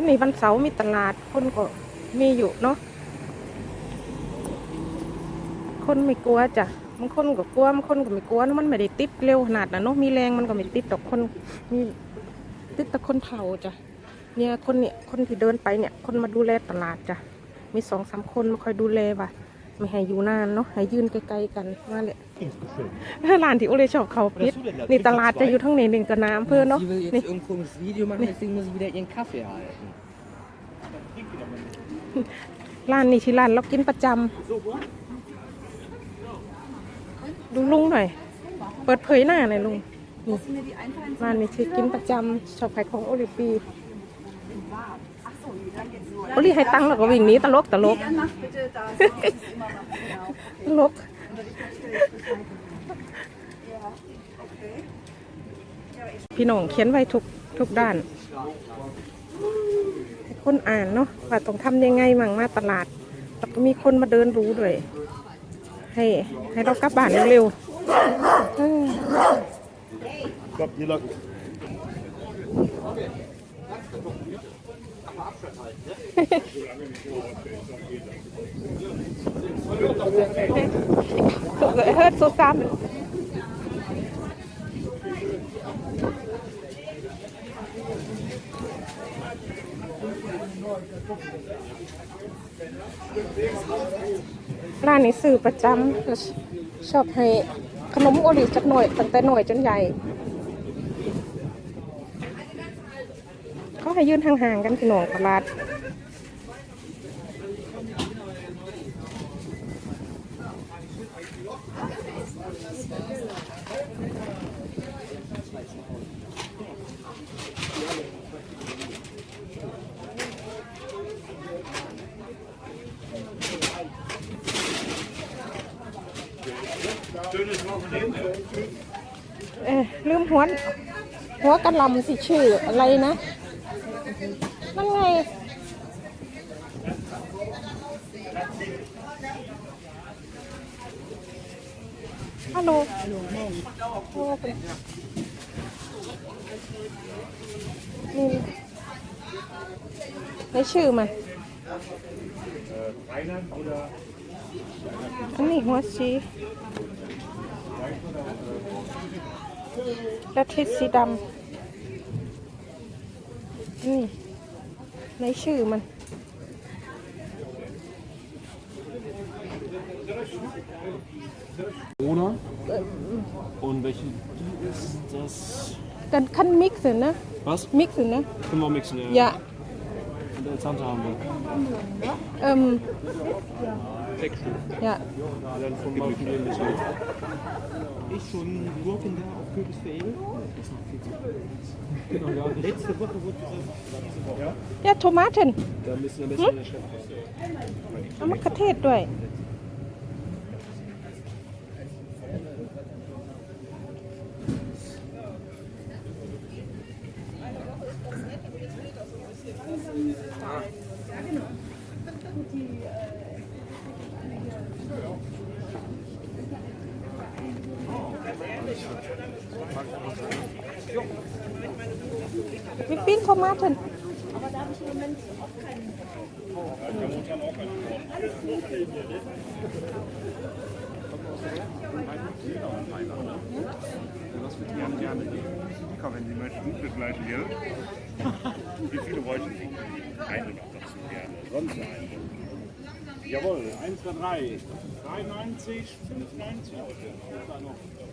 วันนี้วันเสาร์มีตลาดคนก็มีอยู่เนาะคนไม่กลัวจ้ะบางคนก็กลัวบางคนก็ไม่กลัวเนะมันไม่ได้ติดเร็วขนาดนะเนาะมีแรงมันก็ไม่ติดดอกคนมีติดแต่คนเผาจ้ะเนี่ยคนเนี่ยคนที่เดินไปเนี่ย คนมาดูแลตลาดจ้ะมีสองสามคนมาคอยดูแลว่ะ ไม่ให้อยู่นานเนาะให้ยืนไกลๆกันมาเลยร้านที่โอเลชอบเขาปิดนี่ตลาดจะอยู่ทั้งในหนึ่งกับน้ำเพื่อเนาะ Sie will jetzt นี่ irgendein komisches Video machen, deswegen muss ich wieder ihren Kaffee halten. ร้านนี้ที่ร้านเรากินประจำดูลุงหน่อย เปิดเผยหน้าหน่อยลุงนี่ร้านนี้ที่กินประจำชอบขายของโอลิปี โอลิให้ตังค์แล้วก็วิ่งหนีตลกตลกตลกพี่น้องเขียนไว้ทุกทุกด้านให้คนอ่านเนาะว่าต้องทำยังไงมั่งมาตลาดแล้วก็มีคนมาเดินรู้ด้วย ให้ให้เรากลับบ้านเร็วๆเออ สุดเลยเฮิร์ตสุดซ้ำร้านนี้สื่อประจำชอบให้ขนมโอริจักหน่อยตั้งแต่หน่อยจนใหญ่ เขา ให้ยืนห่างๆกันพี่น้องตลาดเออลืมหัวหัวกระลำสิชื่ออะไรนะ นั่นไงฮัลโหลโอ้เป็นนี่ในชื่อมัน Rheinland oder อันนี้หัวสีและทิศสีดำนี่ ในชื่อมัน Corona. Und welche die ist das? กันขั้นมิกซ์นะ Was? มิกซ์นะ Können wir mixen, ja. อ äh, haben wir? Ähm. Sechs Ja. Dann vom Laufen gehen bis Ich so Gurken da auf Kürbis veredelt. Genau, ja. Letzte Woche wurde gesagt. Ja, Tomaten. Da müssen wir ein bisschen hm? in der Stadt. Aber Katet, durch. มะเขือเทศด้วยวิปปิ้งโทมาเทน gerne, gerne. Komm, wenn Sie möchten, für gleich Geld. Wie viele wollten Sie? Eine noch dazu gerne. Sonst eine. Jawohl, 1, 2, 3. 93, 95. Danke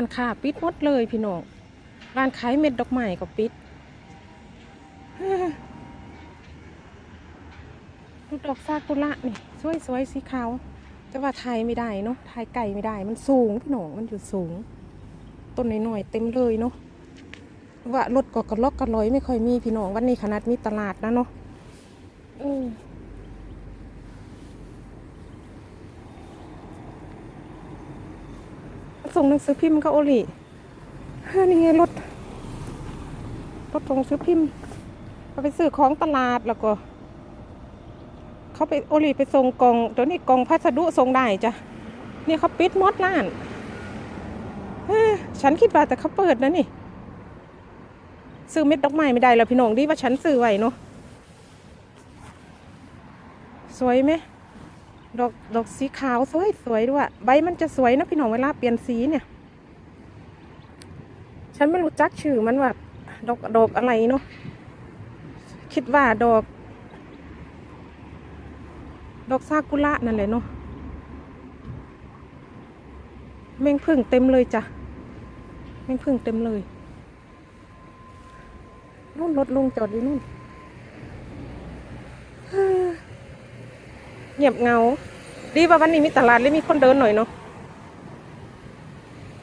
านค้าปิดหมดเลยพี่น้องร้านขายเม็ดดอกไม้ก็ปิดดูดอกซากุระนี่สวยสวยๆสีขาวแต่ว่าไทยไม่ได้เนาะไทยไก่ไม่ได้ มันสูงพี่น้องมันอยู่สูง ต้นหน้อยๆเต็มเลยเนาะว่ารถก็กระลอกกระลอยไม่ค่อยมีพี่น้องวันนี้ขนาดมีตลาดนะเนาะเออ ส่งหนังสือพิมพ์ก็โอลิเฮ้ยนี่ไงรถ รถส่งหนังสือพิมพ์เอาไปซื้อของตลาดแล้วก็ เขาไปโอลีไปส่งกล่องตัวนี้กล่องพัสดุส่งได้จ้ะ นี่เขาปิดหมดร้านเอ้อฉันคิดว่าแต่เขาเปิดนะนี่ ซื้อเม็ดดอกไม้ไม่ได้แล้วพี่น้องดีว่าฉันซื้อไว้เนาะสวยไหม ดอกดอกสีขาวสวยสวยด้วย ใบมันจะสวยนะพี่น้องเวลาเปลี่ยนสีเนี่ย ฉันไม่รู้จักชื่อมันว่าดอกดอกอะไรเนาะคิดว่าดอก ดอกซากุระนั่นแหละเนาะแมงพึ่งเต็มเลยจ้ะแมงพึ่งเต็มเลยนู่นรถลงจอดอยู่นู่น เงียบเงา ดีว่าวันนี้มีตลาดเลยมีคนเดินหน่อยเนาะ